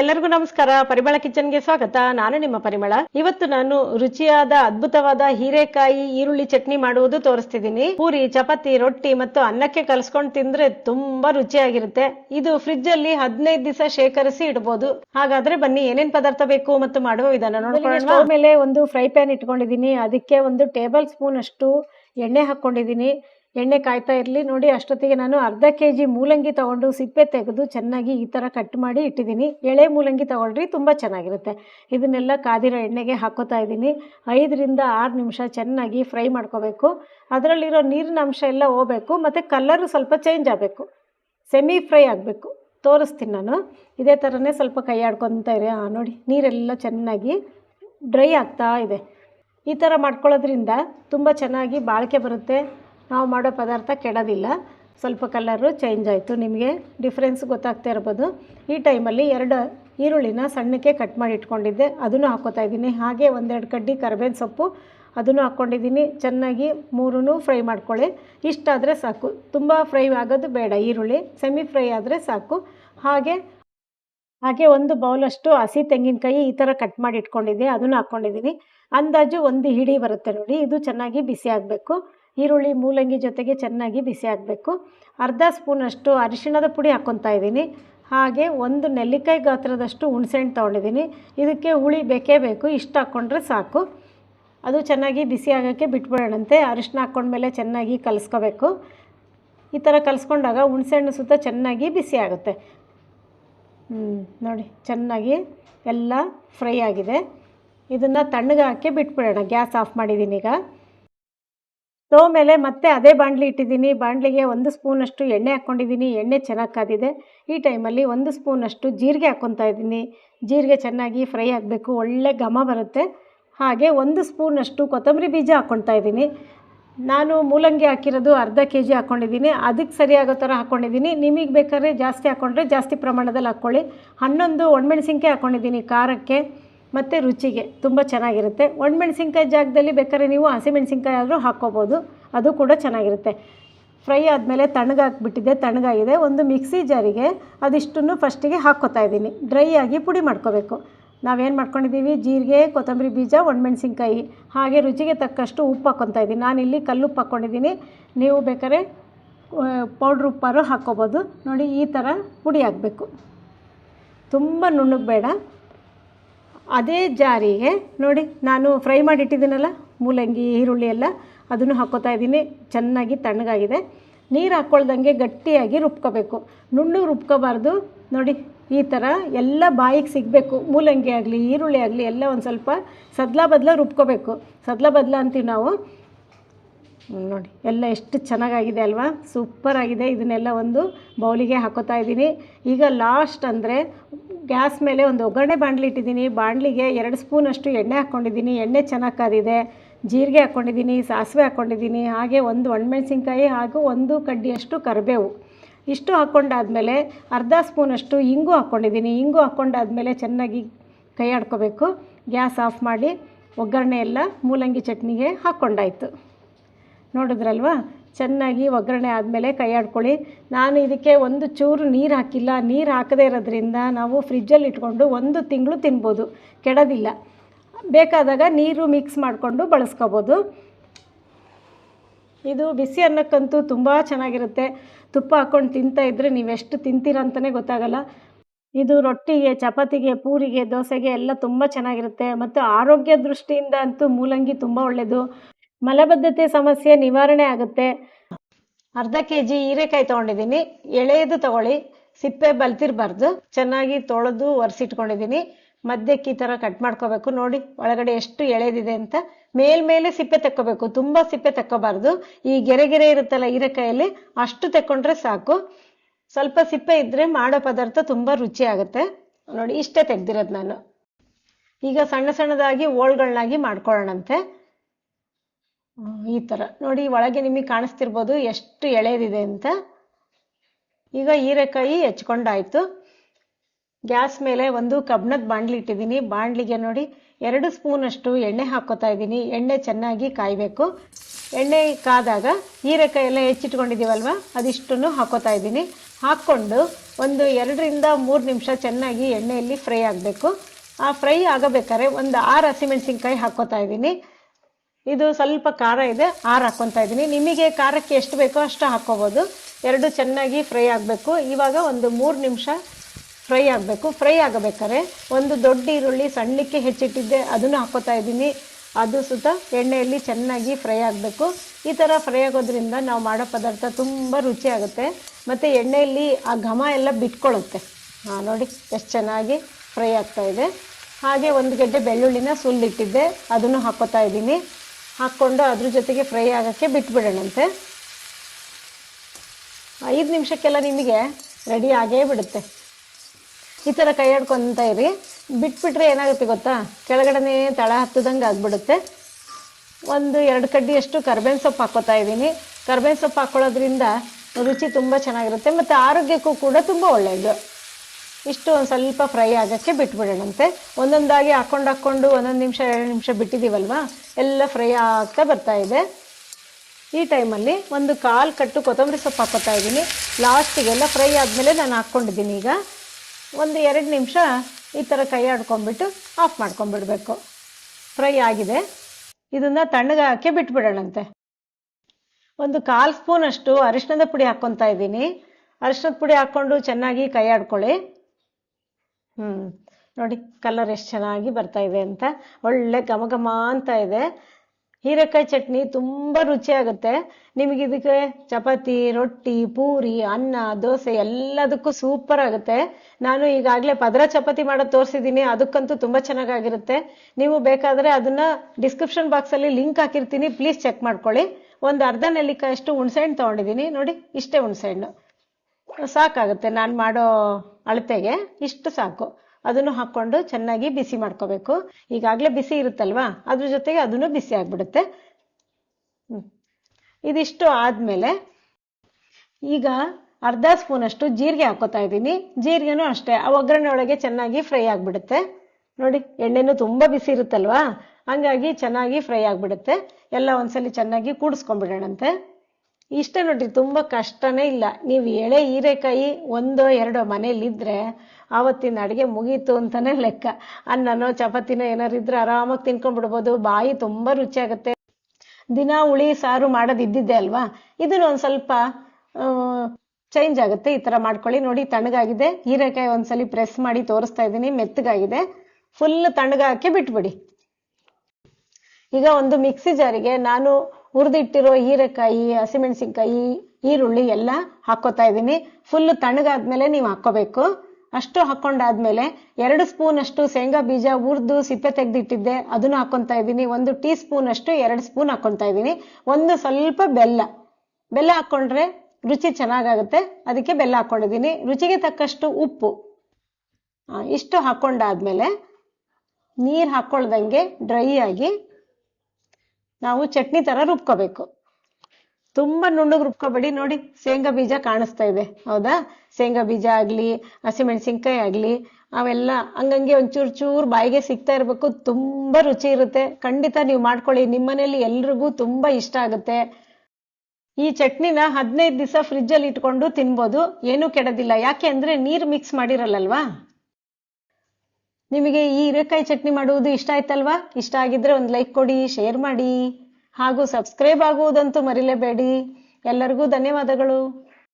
ಎಲ್ಲರಿಗೂ ನಮಸ್ಕಾರ. ಪರಿಮಳ ಕಿಚನ್ಗೆ ಸ್ವಾಗತ. ನಾನು ನಿಮ್ಮ ಪರಿಮಳ. ಇವತ್ತು ನಾನು ರುಚಿಯಾದ ಅದ್ಭುತವಾದ ಹೀರೆಕಾಯಿ ಈರುಳ್ಳಿ ಚಟ್ನಿ ಮಾಡುವುದು ತೋರಿಸ್ತಿದ್ದೀನಿ. ಪೂರಿ ಚಪಾತಿ ರೊಟ್ಟಿ ಮತ್ತು ಅನ್ನಕ್ಕೆ ಕಲ್ಸ್ಕೊಂಡು ತಿಂದ್ರೆ ತುಂಬಾ ರುಚಿಯಾಗಿರುತ್ತೆ. ಇದು ಫ್ರಿಡ್ಜ್ ಅಲ್ಲಿ ಹದಿನೈದು ದಿವಸ ಶೇಖರಿಸಿ ಇಡಬಹುದು ಹಾಗಾದ್ರೆ ಬನ್ನಿ ಏನೇನ್ ಪದಾರ್ಥ ಬೇಕು ಮತ್ತು ಮಾಡುವ ವಿಧಾನ ನೋಡ್ಕೊಳ್ಳೋಣ. ಆಮೇಲೆ ಒಂದು ಫ್ರೈ ಪ್ಯಾನ್ ಇಟ್ಕೊಂಡಿದ್ದೀನಿ. ಅದಕ್ಕೆ ಒಂದು ಟೇಬಲ್ ಸ್ಪೂನ್ ಅಷ್ಟು ಎಣ್ಣೆ ಹಾಕ್ಕೊಂಡಿದ್ದೀನಿ. ಎಣ್ಣೆ ಕಾಯ್ತಾ ಇರಲಿ. ನೋಡಿ, ಅಷ್ಟೊತ್ತಿಗೆ ನಾನು ಅರ್ಧ ಕೆ ಜಿ ಮೂಲಂಗಿ ತೊಗೊಂಡು ಸಿಪ್ಪೆ ತೆಗೆದು ಚೆನ್ನಾಗಿ ಈ ಥರ ಕಟ್ ಮಾಡಿ ಇಟ್ಟಿದ್ದೀನಿ. ಎಳೆ ಮೂಲಂಗಿ ತೊಗೊಳ್ರಿ, ತುಂಬ ಚೆನ್ನಾಗಿರುತ್ತೆ. ಇದನ್ನೆಲ್ಲ ಕಾದಿರೋ ಎಣ್ಣೆಗೆ ಹಾಕೋತಾ ಇದ್ದೀನಿ. ಐದರಿಂದ ಆರು ನಿಮಿಷ ಚೆನ್ನಾಗಿ ಫ್ರೈ ಮಾಡ್ಕೋಬೇಕು. ಅದರಲ್ಲಿರೋ ನೀರಿನ ಅಂಶ ಎಲ್ಲ ಹೋಗಬೇಕು. ಮತ್ತು ಕಲ್ಲರು ಸ್ವಲ್ಪ ಚೇಂಜ್ ಆಗಬೇಕು. ಸೆಮಿ ಫ್ರೈ ಆಗಬೇಕು. ತೋರಿಸ್ತೀನಿ ನಾನು. ಇದೇ ಥರನೇ ಸ್ವಲ್ಪ ಕೈ ಆಡ್ಕೊತಾ ಇರಿ. ನೋಡಿ, ನೀರೆಲ್ಲ ಚೆನ್ನಾಗಿ ಡ್ರೈ ಆಗ್ತಾ ಇದೆ. ಈ ಥರ ಮಾಡ್ಕೊಳ್ಳೋದ್ರಿಂದ ತುಂಬ ಚೆನ್ನಾಗಿ ಬಾಳಿಕೆ ಬರುತ್ತೆ. ನಾವು ಮಾಡೋ ಪದಾರ್ಥ ಕೆಡೋದಿಲ್ಲ. ಸ್ವಲ್ಪ ಕಲರು ಚೇಂಜ್ ಆಯಿತು. ನಿಮಗೆ ಡಿಫ್ರೆನ್ಸ್ ಗೊತ್ತಾಗ್ತಾ ಇರ್ಬೋದು. ಈ ಟೈಮಲ್ಲಿ ಎರಡು ಈರುಳ್ಳಿನ ಸಣ್ಣಕ್ಕೆ ಕಟ್ ಮಾಡಿ ಇಟ್ಕೊಂಡಿದ್ದೆ. ಅದನ್ನು ಹಾಕೋತಾ ಇದ್ದೀನಿ. ಹಾಗೆ ಒಂದೆರಡು ಕಡ್ಡಿ ಕರ್ಬೇವಿನ ಸೊಪ್ಪು ಅದನ್ನು ಹಾಕ್ಕೊಂಡಿದ್ದೀನಿ ಚೆನ್ನಾಗಿ ಮೂರೂ ಫ್ರೈ ಮಾಡ್ಕೊಳ್ಳಿ. ಇಷ್ಟಾದರೆ ಸಾಕು. ತುಂಬ ಫ್ರೈ ಆಗೋದು ಬೇಡ. ಈರುಳ್ಳಿ ಸೆಮಿ ಫ್ರೈ ಆದರೆ ಸಾಕು. ಹಾಗೆ ಹಾಗೆ ಒಂದು ಬೌಲಷ್ಟು ಹಸಿ ತೆಂಗಿನಕಾಯಿ ಈ ಥರ ಕಟ್ ಮಾಡಿ ಇಟ್ಕೊಂಡಿದ್ದೆ. ಅದನ್ನು ಹಾಕ್ಕೊಂಡಿದ್ದೀನಿ ಅಂದಾಜು ಒಂದು ಹಿಡಿ ಬರುತ್ತೆ ನೋಡಿ. ಇದು ಚೆನ್ನಾಗಿ ಬಿಸಿ ಆಗಬೇಕು. ಈರುಳ್ಳಿ ಮೂಲಂಗಿ ಜೊತೆಗೆ ಚೆನ್ನಾಗಿ ಬಿಸಿ ಆಗಬೇಕು ಅರ್ಧ ಸ್ಪೂನಷ್ಟು ಅರಿಶಿಣದ ಪುಡಿ ಹಾಕ್ಕೊತಾ ಇದ್ದೀನಿ. ಹಾಗೆ ಒಂದು ನೆಲ್ಲಿಕಾಯಿ ಗಾತ್ರದಷ್ಟು ಹುಣಸೆಹಣ್ಣು ತೊಗೊಂಡಿದ್ದೀನಿ. ಇದಕ್ಕೆ ಹುಳಿ ಬೇಕೇ ಬೇಕು. ಇಷ್ಟು ಹಾಕ್ಕೊಂಡ್ರೆ ಸಾಕು. ಅದು ಚೆನ್ನಾಗಿ ಬಿಸಿ ಆಗೋಕ್ಕೆ ಬಿಟ್ಬಿಡೋಣಂತೆ. ಅರಿಶಿನ ಹಾಕ್ಕೊಂಡ್ಮೇಲೆ ಚೆನ್ನಾಗಿ ಕಲಿಸ್ಕೋಬೇಕು. ಈ ಥರ ಕಲಿಸ್ಕೊಂಡಾಗ ಹುಣಸೆಹಣ್ಣು ಸುತ್ತ ಚೆನ್ನಾಗಿ ಬಿಸಿ ಆಗುತ್ತೆ. ನೋಡಿ, ಚೆನ್ನಾಗಿ ಎಲ್ಲ ಫ್ರೈ ಆಗಿದೆ. ಇದನ್ನು ತಣ್ಣಗೆ ಹಾಕಿ ಬಿಟ್ಬಿಡೋಣ. ಗ್ಯಾಸ್ ಆಫ್ ಮಾಡಿದ್ದೀನಿ ಈಗ ಸ್ಟವ್ ಮೇಲೆ ಮತ್ತೆ ಅದೇ ಬಾಂಡ್ಲಿ ಇಟ್ಟಿದ್ದೀನಿ. ಬಾಣಲಿಗೆ ಒಂದು ಸ್ಪೂನಷ್ಟು ಎಣ್ಣೆ ಹಾಕ್ಕೊಂಡಿದ್ದೀನಿ. ಎಣ್ಣೆ ಚೆನ್ನಾಗಿ ಕಾದಿದೆ. ಈ ಟೈಮಲ್ಲಿ ಒಂದು ಸ್ಪೂನಷ್ಟು ಜೀರಿಗೆ ಹಾಕ್ಕೊತಾ ಇದ್ದೀನಿ. ಜೀರಿಗೆ ಚೆನ್ನಾಗಿ ಫ್ರೈ ಆಗಬೇಕು. ಒಳ್ಳೆ ಘಮ ಬರುತ್ತೆ. ಹಾಗೆ ಒಂದು ಸ್ಪೂನಷ್ಟು ಕೊತ್ತಂಬರಿ ಬೀಜ ಹಾಕ್ಕೊಳ್ತಾ ಇದ್ದೀನಿ. ನಾನು ಮೂಲಂಗಿ ಹಾಕಿರೋದು ಅರ್ಧ ಕೆ ಜಿ ಹಾಕ್ಕೊಂಡಿದ್ದೀನಿ. ಅದಕ್ಕೆ ಸರಿಯಾಗೋ ಥರ ಹಾಕ್ಕೊಂಡಿದ್ದೀನಿ. ನಿಮಗೆ ಬೇಕಾದ್ರೆ ಜಾಸ್ತಿ ಹಾಕ್ಕೊಂಡ್ರೆ ಜಾಸ್ತಿ ಪ್ರಮಾಣದಲ್ಲಿ ಹಾಕ್ಕೊಳ್ಳಿ. ಹನ್ನೊಂದು ಒಣಮೆಣಸಿನ್ಕಾಯಿ ಹಾಕ್ಕೊಂಡಿದ್ದೀನಿ ಖಾರಕ್ಕೆ. ಮತ್ತು ರುಚಿಗೆ ತುಂಬ ಚೆನ್ನಾಗಿರುತ್ತೆ. ಒಣಮೆಣ್ಸಿನ್ಕಾಯಿ ಜಾಗದಲ್ಲಿ ಬೇಕಾದ್ರೆ ನೀವು ಹಸಿಮೆಣ್ಸಿನ್ಕಾಯಿ ಆದರೂ ಹಾಕ್ಕೋಬೋದು. ಅದು ಕೂಡ ಚೆನ್ನಾಗಿರುತ್ತೆ. ಫ್ರೈ ಆದಮೇಲೆ ತಣ್ಣಗಾಕ್ಬಿಟ್ಟಿದೆ ತಣ್ಣಗಾಗಿದೆ ಒಂದು ಮಿಕ್ಸಿ ಜಾರಿಗೆ ಅದಿಷ್ಟನ್ನು ಫಸ್ಟಿಗೆ ಹಾಕ್ಕೋತಾ ಇದ್ದೀನಿ. ಡ್ರೈ ಆಗಿ ಪುಡಿ ಮಾಡ್ಕೋಬೇಕು. ನಾವೇನು ಮಾಡ್ಕೊಂಡಿದ್ದೀವಿ? ಜೀರಿಗೆ, ಕೊತ್ತಂಬರಿ ಬೀಜ, ಒಣಮೆಣ್ಸಿನ್ಕಾಯಿ. ಹಾಗೆ ರುಚಿಗೆ ತಕ್ಕಷ್ಟು ಉಪ್ಪು ಹಾಕ್ಕೊತಾ ಇದ್ದೀನಿ. ಇಲ್ಲಿ ಕಲ್ಲುಪ್ಪು ಹಾಕ್ಕೊಂಡಿದ್ದೀನಿ. ನೀವು ಬೇಕಾದ್ರೆ ಪೌಡ್ರ್ ಉಪ್ಪಾರು ಹಾಕ್ಕೋಬೋದು. ನೋಡಿ, ಈ ಥರ ಪುಡಿ ಹಾಕಬೇಕು. ತುಂಬ ನುಣ್ಣಗೆ ಬೇಡ. ಅದೇ ಜಾರಿಗೆ ನೋಡಿ, ನಾನು ಫ್ರೈ ಮಾಡಿಟ್ಟಿದ್ದೀನಲ್ಲ, ಮೂಲಂಗಿ, ಈರುಳ್ಳಿ ಎಲ್ಲ, ಅದನ್ನು ಹಾಕ್ಕೋತಾ ಇದ್ದೀನಿ. ಚೆನ್ನಾಗಿ ತಣ್ಣಗಾಗಿದೆ. ನೀರು ಹಾಕ್ಕೊಳ್ದಂಗೆ ಗಟ್ಟಿಯಾಗಿ ರುಬ್ಕೋಬೇಕು. ನುಣ್ಣು ರುಬ್ಕೋಬಾರ್ದು. ನೋಡಿ, ಈ ಥರ ಎಲ್ಲ ಬಾಯಿಗೆ ಸಿಗಬೇಕು. ಮೂಲಂಗಿ ಆಗಲಿ, ಈರುಳ್ಳಿ ಆಗಲಿ, ಎಲ್ಲ ಒಂದು ಸ್ವಲ್ಪ ಸದ್ಲ ಬದಲ ರುಬ್ಕೋಬೇಕು. ಸದ್ಲ ಬದಲ ಅಂತೀವಿ ನಾವು. ನೋಡಿ, ಎಲ್ಲ ಎಷ್ಟು ಚೆನ್ನಾಗಾಗಿದೆ ಅಲ್ವಾ? ಸೂಪರ್ ಆಗಿದೆ. ಇದನ್ನೆಲ್ಲ ಒಂದು ಬೌಲಿಗೆ ಹಾಕೋತಾ ಇದ್ದೀನಿ. ಈಗ ಲಾಸ್ಟ್ ಅಂದರೆ ಗ್ಯಾಸ್ ಮೇಲೆ ಒಂದು ಒಗ್ಗರಣೆ ಬಾಣಲಿ ಇಟ್ಟಿದ್ದೀನಿ. ಬಾಣಲಿಗೆ ಎರಡು ಸ್ಪೂನಷ್ಟು ಎಣ್ಣೆ ಹಾಕ್ಕೊಂಡಿದ್ದೀನಿ. ಎಣ್ಣೆ ಚೆನ್ನಾಗಿ ಕಾದಿದೆ. ಜೀರಿಗೆ ಹಾಕ್ಕೊಂಡಿದ್ದೀನಿ, ಸಾಸಿವೆ ಹಾಕ್ಕೊಂಡಿದ್ದೀನಿ, ಹಾಗೆ ಒಂದು ಒಣಮೆಣ್ಸಿನ್ಕಾಯಿ ಹಾಗೂ ಒಂದು ಕಡ್ಡಿಯಷ್ಟು ಕರಿಬೇವು. ಇಷ್ಟು ಹಾಕ್ಕೊಂಡಾದಮೇಲೆ ಅರ್ಧ ಸ್ಪೂನಷ್ಟು ಇಂಗು ಹಾಕ್ಕೊಂಡಿದ್ದೀನಿ. ಇಂಗು ಹಾಕ್ಕೊಂಡಾದಮೇಲೆ ಚೆನ್ನಾಗಿ ಕೈ ಆಡ್ಕೋಬೇಕು. ಗ್ಯಾಸ್ ಆಫ್ ಮಾಡಿ ಒಗ್ಗರಣೆ ಎಲ್ಲ ಮೂಲಂಗಿ ಚಟ್ನಿಗೆ ಹಾಕ್ಕೊಂಡಾಯಿತು. ನೋಡಿದ್ರಲ್ವಾ? ಚೆನ್ನಾಗಿ ಒಗ್ಗರಣೆ ಆದಮೇಲೆ ಕೈ ಆಡ್ಕೊಳ್ಳಿ. ನಾನು ಇದಕ್ಕೆ ಒಂದು ಚೂರು ನೀರು ಹಾಕಿಲ್ಲ. ನೀರು ಹಾಕದೇ ಇರೋದ್ರಿಂದ ನಾವು ಫ್ರಿಜ್ಜಲ್ಲಿ ಇಟ್ಕೊಂಡು ಒಂದು ತಿಂಗಳು ತಿನ್ಬೋದು. ಕೆಡೋದಿಲ್ಲ. ಬೇಕಾದಾಗ ನೀರು ಮಿಕ್ಸ್ ಮಾಡಿಕೊಂಡು ಬಳಸ್ಕೋಬೋದು. ಇದು ಬಿಸಿ ಅನ್ನಕ್ಕಂತೂ ತುಂಬ ಚೆನ್ನಾಗಿರುತ್ತೆ. ತುಪ್ಪ ಹಾಕ್ಕೊಂಡು ತಿಂತಾ ಇದ್ದರೆ ನೀವೆಷ್ಟು ತಿಂತೀರ ಅಂತಲೇ ಗೊತ್ತಾಗಲ್ಲ. ಇದು ರೊಟ್ಟಿಗೆ, ಚಪಾತಿಗೆ, ಪೂರಿಗೆ, ದೋಸೆಗೆ ಎಲ್ಲ ತುಂಬ ಚೆನ್ನಾಗಿರುತ್ತೆ. ಮತ್ತು ಆರೋಗ್ಯ ದೃಷ್ಟಿಯಿಂದ ಅಂತೂ ಮೂಲಂಗಿ ತುಂಬ ಒಳ್ಳೆಯದು ಮಲಬದ್ಧತೆ ಸಮಸ್ಯೆ ನಿವಾರಣೆ ಆಗುತ್ತೆ. ಅರ್ಧ ಕೆ ಜಿ ಹೀರೆಕಾಯಿ ತಗೊಂಡಿದ್ದೀನಿ. ಎಳೆಯದು ತಗೊಳ್ಳಿ. ಸಿಪ್ಪೆ ಬಲ್ತಿರ್ಬಾರ್ದು ಚೆನ್ನಾಗಿ ತೊಳೆದು ಒರೆಸಿಟ್ಕೊಂಡಿದ್ದೀನಿ. ಮಧ್ಯಕ್ಕೆ ಈ ಥರ ಕಟ್ ಮಾಡ್ಕೋಬೇಕು. ನೋಡಿ, ಒಳಗಡೆ ಎಷ್ಟು ಎಳೆದಿದೆ ಅಂತ. ಮೇಲ್ಮೇಲೆ ಸಿಪ್ಪೆ ತಕ್ಕೋಬೇಕು. ತುಂಬ ಸಿಪ್ಪೆ ತೆಕ್ಕೋಬಾರ್ದು. ಈ ಗೆರೆ ಗೆರೆ ಇರುತ್ತಲ್ಲ ಹೀರೆಕಾಯಲ್ಲಿ, ಅಷ್ಟು ತೆಕ್ಕೊಂಡ್ರೆ ಸಾಕು. ಸ್ವಲ್ಪ ಸಿಪ್ಪೆ ಇದ್ದರೆ ಮಾಡೋ ಪದಾರ್ಥ ತುಂಬ ರುಚಿ ಆಗುತ್ತೆ. ನೋಡಿ, ಇಷ್ಟೇ ತೆಗ್ದಿರೋದು ನಾನು. ಈಗ ಸಣ್ಣ ಸಣ್ಣದಾಗಿ ಓಳ್ಗಳನ್ನಾಗಿ ಮಾಡ್ಕೊಳ್ಳೋಣಂತೆ. ಈ ಥರ ನೋಡಿ, ಒಳಗೆ ನಿಮಗೆ ಕಾಣಿಸ್ತಿರ್ಬೋದು ಎಷ್ಟು ಎಳೆದಿದೆ ಅಂತ. ಈಗ ಹೀರೆಕಾಯಿ ಹೆಚ್ಕೊಂಡಾಯ್ತು. ಗ್ಯಾಸ್ ಮೇಲೆ ಒಂದು ಕಬ್ಣದ ಬಾಣಲಿ ಇಟ್ಟಿದ್ದೀನಿ. ಬಾಣಲಿಗೆ ನೋಡಿ, ಎರಡು ಸ್ಪೂನಷ್ಟು ಎಣ್ಣೆ ಹಾಕೋತಾ ಇದ್ದೀನಿ. ಎಣ್ಣೆ ಚೆನ್ನಾಗಿ ಕಾಯಬೇಕು. ಎಣ್ಣೆ ಕಾದಾಗ ಹೀರೆಕಾಯಿ ಎಲ್ಲ ಹೆಚ್ಚಿಟ್ಕೊಂಡಿದ್ದೀವಲ್ವ? ಅದಿಷ್ಟನ್ನು ಹಾಕೋತಾ ಇದ್ದೀನಿ. ಹಾಕ್ಕೊಂಡು ಒಂದು ಎರಡರಿಂದ ಮೂರು ನಿಮಿಷ ಚೆನ್ನಾಗಿ ಎಣ್ಣೆಯಲ್ಲಿ ಫ್ರೈ ಆಗಬೇಕು. ಆ ಫ್ರೈ ಆಗಬೇಕಾದ್ರೆ ಒಂದು ಆರು ಹಸಿಮೆಣಸಿನ್ಕಾಯಿ ಹಾಕೋತಾ ಇದ್ದೀನಿ. ಇದು ಸ್ವಲ್ಪ ಖಾರ ಇದೆ, ಆರು ಹಾಕ್ಕೊತಾ ಇದ್ದೀನಿ. ನಿಮಗೆ ಖಾರಕ್ಕೆ ಎಷ್ಟು ಬೇಕೋ ಅಷ್ಟು ಹಾಕ್ಕೋಬೋದು ಎರಡು ಚೆನ್ನಾಗಿ ಫ್ರೈ ಆಗಬೇಕು. ಇವಾಗ ಒಂದು ಮೂರು ನಿಮಿಷ ಫ್ರೈ ಆಗಬೇಕು. ಫ್ರೈ ಆಗಬೇಕಾದ್ರೆ ಒಂದು ದೊಡ್ಡ ಈರುಳ್ಳಿ ಸಣ್ಣಕ್ಕೆ ಹೆಚ್ಚಿಟ್ಟಿದ್ದೆ, ಅದನ್ನು ಹಾಕ್ಕೋತಾ ಇದ್ದೀನಿ. ಅದು ಸುತ್ತ ಎಣ್ಣೆಯಲ್ಲಿ ಚೆನ್ನಾಗಿ ಫ್ರೈ ಆಗಬೇಕು. ಈ ಥರ ಫ್ರೈ ಆಗೋದ್ರಿಂದ ನಾವು ಮಾಡೋ ಪದಾರ್ಥ ತುಂಬ ರುಚಿ ಆಗುತ್ತೆ. ಮತ್ತು ಎಣ್ಣೆಯಲ್ಲಿ ಆ ಘಮ ಎಲ್ಲ ಬಿಟ್ಕೊಳ್ಳುತ್ತೆ ಹಾಂ ನೋಡಿ, ಎಷ್ಟು ಚೆನ್ನಾಗಿ ಫ್ರೈ ಆಗ್ತಾ ಇದೆ. ಹಾಗೆ ಒಂದು ಗಡ್ಡೆ ಬೆಳ್ಳುಳ್ಳಿನ ಸುಲ್ಲಿಟ್ಟಿದ್ದೆ ಅದನ್ನು ಹಾಕ್ಕೋತಾ ಇದ್ದೀನಿ. ಹಾಕ್ಕೊಂಡು ಅದ್ರ ಜೊತೆಗೆ ಫ್ರೈ ಆಗೋಕ್ಕೆ ಬಿಟ್ಬಿಡೋಣಂತೆ. ಐದು ನಿಮಿಷಕ್ಕೆಲ್ಲ ನಿಮಗೆ ರೆಡಿ ಆಗೇ ಬಿಡುತ್ತೆ. ಈ ಥರ ಕೈ ಆಡ್ಕೊತ ಇರಿ. ಬಿಟ್ಬಿಟ್ರೆ ಏನಾಗುತ್ತೆ ಗೊತ್ತಾ? ಕೆಳಗಡೆನೇ ತಳ ಹತ್ತದಂಗೆ ಆಗಿಬಿಡುತ್ತೆ. ಒಂದು ಎರಡು ಕಡ್ಡಿಯಷ್ಟು ಕರ್ಬೇವಿನ ಸೊಪ್ಪು ಹಾಕ್ಕೋತಾ ಇದ್ದೀನಿ. ಕರ್ಬೇವಿನ ಸೊಪ್ಪು ಹಾಕ್ಕೊಳ್ಳೋದ್ರಿಂದ ರುಚಿ ತುಂಬ ಚೆನ್ನಾಗಿರುತ್ತೆ, ಮತ್ತು ಆರೋಗ್ಯಕ್ಕೂ ಕೂಡ ತುಂಬ ಒಳ್ಳೆಯದು. ಇಷ್ಟು ಒಂದು ಸ್ವಲ್ಪ ಫ್ರೈ ಆಗೋಕ್ಕೆ ಬಿಟ್ಬಿಡೋಣಂತೆ. ಒಂದೊಂದಾಗಿ ಹಾಕ್ಕೊಂಡು ಹಾಕ್ಕೊಂಡು ಒಂದೊಂದು ನಿಮಿಷ, ಎರಡು ನಿಮಿಷ ಬಿಟ್ಟಿದ್ದೀವಲ್ವಾ ಎಲ್ಲ ಫ್ರೈ ಆಗ್ತಾ ಬರ್ತಾ ಇದೆ. ಈ ಟೈಮಲ್ಲಿ ಒಂದು ಕಾಲು ಕಟ್ಟು ಕೊತ್ತಂಬರಿ ಸೊಪ್ಪು ಹಾಕೋತಾ ಇದ್ದೀನಿ. ಲಾಸ್ಟಿಗೆಲ್ಲ ಫ್ರೈ ಆದಮೇಲೆ ನಾನು ಹಾಕ್ಕೊಂಡಿದ್ದೀನಿ ಈಗ. ಒಂದು ಎರಡು ನಿಮಿಷ ಈ ಥರ ಕೈ ಆಡ್ಕೊಂಡ್ಬಿಟ್ಟು ಆಫ್ ಮಾಡ್ಕೊಂಡ್ಬಿಡ್ಬೇಕು. ಫ್ರೈ ಆಗಿದೆ. ಇದನ್ನು ತಣ್ಣಗೆ ಹಾಕಿ ಬಿಟ್ಬಿಡೋಣಂತೆ. ಒಂದು ಕಾಲು ಸ್ಪೂನಷ್ಟು ಅರಿಶಿಣದ ಪುಡಿ ಹಾಕ್ಕೊತಾ ಇದ್ದೀನಿ. ಅರಿಶಿನದ ಪುಡಿ ಹಾಕ್ಕೊಂಡು ಚೆನ್ನಾಗಿ ಕೈ ಆಡ್ಕೊಳ್ಳಿ. ಹ್ಞೂ ನೋಡಿ ಕಲರ್ ಎಷ್ಟು ಚೆನ್ನಾಗಿ ಬರ್ತಾ ಇದೆ ಅಂತ. ಒಳ್ಳೆ ಘಮ ಘಮ ಅಂತ ಇದೆ. ಹೀರೆಕಾಯಿ ಚಟ್ನಿ ತುಂಬ ರುಚಿಯಾಗುತ್ತೆ. ನಿಮಗೆ ಇದಕ್ಕೆ ಚಪಾತಿ, ರೊಟ್ಟಿ, ಪೂರಿ, ಅನ್ನ, ದೋಸೆ ಎಲ್ಲದಕ್ಕೂ ಸೂಪರ್ ಆಗುತ್ತೆ. ನಾನು ಈಗಾಗಲೇ ಪದರ ಚಪಾತಿ ಮಾಡೋದು ತೋರಿಸಿದ್ದೀನಿ. ಅದಕ್ಕಂತೂ ತುಂಬ ಚೆನ್ನಾಗಾಗಿರುತ್ತೆ. ನೀವು ಬೇಕಾದರೆ ಅದನ್ನು ಡಿಸ್ಕ್ರಿಪ್ಷನ್ ಬಾಕ್ಸಲ್ಲಿ ಲಿಂಕ್ ಹಾಕಿರ್ತೀನಿ. ಪ್ಲೀಸ್ ಚೆಕ್ ಮಾಡ್ಕೊಳ್ಳಿ. ಒಂದು ಅರ್ಧ ನೆಲ್ಲಿಕಾಯಷ್ಟು ಹುಣಸೆಹಣ್ಣು ತೊಗೊಂಡಿದ್ದೀನಿ. ನೋಡಿ, ಇಷ್ಟೇ ಹುಣಸೆಹಣ್ಣು. ಸಾಕಾಗುತ್ತೆ. ನಾನು ಮಾಡೋ ಅಳತೆಗೆ ಇಷ್ಟು ಸಾಕು. ಅದನ್ನು ಹಾಕ್ಕೊಂಡು ಚೆನ್ನಾಗಿ ಬಿಸಿ ಮಾಡ್ಕೋಬೇಕು. ಈಗಾಗಲೇ ಬಿಸಿ ಇರುತ್ತಲ್ವಾ? ಅದ್ರ ಜೊತೆಗೆ ಅದನ್ನು ಬಿಸಿ ಆಗಿಬಿಡುತ್ತೆ. ಇದಿಷ್ಟು ಆದಮೇಲೆ ಈಗ ಅರ್ಧ ಸ್ಪೂನಷ್ಟು ಜೀರಿಗೆ ಹಾಕೋತಾ ಇದ್ದೀನಿ. ಜೀರಿಗೆನೂ ಅಷ್ಟೇ. ಆ ಒಗ್ಗರಣೆ ಒಳಗೆ ಚೆನ್ನಾಗಿ ಫ್ರೈ ಆಗಿಬಿಡುತ್ತೆ. ನೋಡಿ, ಎಣ್ಣೆನೂ ತುಂಬ ಬಿಸಿ ಇರುತ್ತಲ್ವಾ? ಹಂಗಾಗಿ ಚೆನ್ನಾಗಿ ಫ್ರೈ ಆಗಿಬಿಡುತ್ತೆ. ಎಲ್ಲ ಒಂದ್ಸಲಿ ಚೆನ್ನಾಗಿ ಕೂಡಿಸ್ಕೊಂಡ್ಬಿಡೋಣಂತೆ. ಇಷ್ಟೇ ನೋಡ್ರಿ, ತುಂಬ ಕಷ್ಟನೇ ಇಲ್ಲ. ನೀವು ಎಳೆ, ಹೀರೆಕಾಯಿ ಒಂದೋ ಎರಡೋ ಮನೇಲಿದ್ದರೆ ಆವತ್ತಿನ ಅಡುಗೆ ಮುಗೀತು ಅಂತಲೇ ಲೆಕ್ಕ. ಅನ್ನನೋ, ಚಪಾತಿನೋ ಏನಾರು ಇದ್ರೆ ಆರಾಮಾಗಿ ತಿನ್ಕೊಂಡ್ಬಿಡ್ಬೋದು. ಬಾಯಿ ತುಂಬ ರುಚಿಯಾಗುತ್ತೆ. ದಿನ ಹುಳಿ, ಸಾರು ಮಾಡೋದು ಇದ್ದಿದ್ದೆ ಅಲ್ವಾ? ಇದನ್ನು ಒಂದು ಸ್ವಲ್ಪ ಚೇಂಜ್ ಆಗುತ್ತೆ. ಈ ಥರ ಮಾಡ್ಕೊಳ್ಳಿ. ನೋಡಿ, ತಣ್ಣಗಾಗಿದೆ. ಹೀರೆಕಾಯಿ ಒಂದ್ಸಲಿ ಪ್ರೆಸ್ ಮಾಡಿ ತೋರಿಸ್ತಾ ಇದ್ದೀನಿ. ಮೆತ್ತಗಾಗಿದೆ. ಫುಲ್ ತಣ್ಣಗಾಕಿ ಬಿಟ್ಬಿಡಿ. ಈಗ ಒಂದು ಮಿಕ್ಸಿ ಜಾರಿಗೆ ನಾನು ಹುರಿದಿಟ್ಟಿರೋ ಹೀರೆಕಾಯಿ, ಹಸಿಮೆಣಸಿನ್ಕಾಯಿ, ಈರುಳ್ಳಿ ಎಲ್ಲ ಹಾಕೋತಾ ಇದ್ದೀನಿ. ಫುಲ್ ತಣ್ಣಗಾದ್ಮೇಲೆ ನೀವು ಹಾಕೋಬೇಕು ಅಷ್ಟು ಹಾಕೊಂಡಾದ್ಮೇಲೆ ಎರಡು ಸ್ಪೂನ್ ಅಷ್ಟು ಶೇಂಗಾ ಬೀಜ ಹುರಿದು ಸಿಪ್ಪೆ ತೆಗೆದಿಟ್ಟಿದ್ದೆ, ಅದನ್ನು ಹಾಕೊತಾ ಇದ್ದೀನಿ. ಒಂದು ಟೀ ಸ್ಪೂನ್ ಅಷ್ಟು ಎರಡು ಸ್ಪೂನ್ ಹಾಕೊತಾ ಇದ್ದೀನಿ. ಒಂದು ಸ್ವಲ್ಪ ಬೆಲ್ಲ. ಬೆಲ್ಲ ಹಾಕೊಂಡ್ರೆ ರುಚಿ ಚೆನ್ನಾಗಾಗುತ್ತೆ. ಅದಕ್ಕೆ ಬೆಲ್ಲ ಹಾಕೊಂಡಿದ್ದೀನಿ ರುಚಿಗೆ ತಕ್ಕಷ್ಟು ಉಪ್ಪು. ಇಷ್ಟು ಹಾಕೊಂಡಾದ್ಮೇಲೆ ನೀರು ಹಾಕೊಳ್ದಂಗೆ ಡ್ರೈ ಆಗಿ ನಾವು ಚಟ್ನಿ ತರ ರುಬ್ಕೋಬೇಕು. ತುಂಬಾ ನುಣ್ಣಗೆ ರುಬ್ಕೋಬೇಡಿ. ನೋಡಿ, ಶೇಂಗಾ ಬೀಜ ಕಾಣಿಸ್ತಾ ಇದೆ. ಹೌದಾ? ಶೇಂಗಾ ಬೀಜ ಆಗ್ಲಿ, ಹಸಿಮೆಣಸಿನ್ಕಾಯಿ ಆಗ್ಲಿ, ಅವೆಲ್ಲ ಹಂಗಂಗೆ ಒಂಚೂರು ಚೂರು ಬಾಯಿಗೆ ಸಿಗ್ತಾ ಇರಬೇಕು. ತುಂಬಾ ರುಚಿ ಇರುತ್ತೆ. ಖಂಡಿತ ನೀವು ಮಾಡ್ಕೊಳ್ಳಿ. ನಿಮ್ಮನೇಲಿ ಎಲ್ರಿಗೂ ತುಂಬಾ ಇಷ್ಟ ಆಗುತ್ತೆ. ಈ ಚಟ್ನಿನ ಹದಿನೈದು ದಿವಸ ಫ್ರಿಜ್ಜಲ್ಲಿ ಇಟ್ಕೊಂಡು ತಿನ್ಬೋದು. ಏನೂ ಕೆಡದಿಲ್ಲ. ಯಾಕೆ ಅಂದ್ರೆ ನೀರು ಮಿಕ್ಸ್ ಮಾಡಿರಲ್ಲಲ್ವಾ? ನಿಮಗೆ ಈ ಹೀರೆಕಾಯಿ ಚಟ್ನಿ ಮಾಡುವುದು ಇಷ್ಟ ಆಯ್ತಲ್ವಾ? ಇಷ್ಟ ಆಗಿದ್ರೆ ಒಂದು ಲೈಕ್ ಕೊಡಿ ಶೇರ್ ಮಾಡಿ ಹಾಗೂ ಸಬ್ಸ್ಕ್ರೈಬ್ ಆಗುವುದಂತೂ ಮರಿಲೇಬೇಡಿ. ಎಲ್ಲರಿಗೂ ಧನ್ಯವಾದಗಳು.